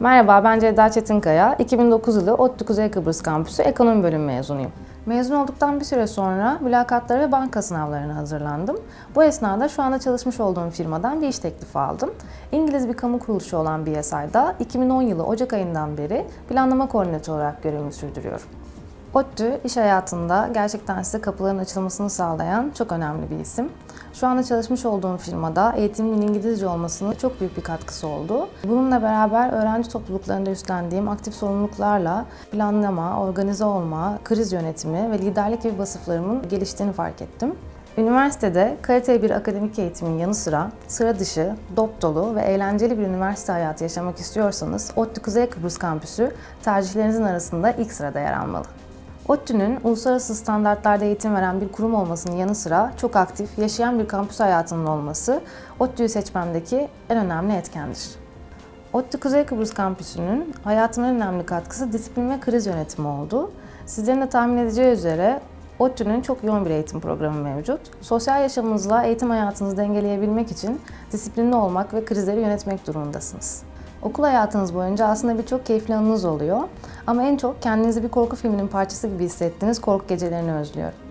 Merhaba, ben Ceyda Çetinkaya. 2009 yılı ODTÜ Kuzey Kıbrıs Kampüsü Ekonomi Bölümü mezunuyum. Mezun olduktan bir süre sonra mülakatlara ve banka sınavlarına hazırlandım. Bu esnada şu anda çalışmış olduğum firmadan bir iş teklifi aldım. İngiliz bir kamu kuruluşu olan BSI'da 2010 yılı Ocak ayından beri planlama koordinatörü olarak görevimi sürdürüyorum. ODTÜ iş hayatında gerçekten size kapıların açılmasını sağlayan çok önemli bir isim. Şu anda çalışmış olduğum firmada eğitimin İngilizce olmasının çok büyük bir katkısı oldu. Bununla beraber öğrenci topluluklarında üstlendiğim aktif sorumluluklarla planlama, organize olma, kriz yönetimi ve liderlik gibi vasıflarımın geliştiğini fark ettim. Üniversitede kaliteli bir akademik eğitimin yanı sıra sıra dışı, dop dolu ve eğlenceli bir üniversite hayatı yaşamak istiyorsanız ODTÜ Kuzey Kıbrıs Kampüsü tercihlerinizin arasında ilk sırada yer almalı. ODTÜ'nün uluslararası standartlarda eğitim veren bir kurum olmasının yanı sıra çok aktif, yaşayan bir kampüs hayatının olması ODTÜ'yü seçmemdeki en önemli etkendir. ODTÜ Kuzey Kıbrıs Kampüsü'nün hayatımın en önemli katkısı disiplin ve kriz yönetimi oldu. Sizlerin de tahmin edeceği üzere ODTÜ'nün çok yoğun bir eğitim programı mevcut. Sosyal yaşamınızla eğitim hayatınızı dengeleyebilmek için disiplinli olmak ve krizleri yönetmek durumundasınız. Okul hayatınız boyunca aslında birçok keyifli anınız oluyor. Ama en çok kendinizi bir korku filminin parçası gibi hissettiğiniz korku gecelerini özlüyorum.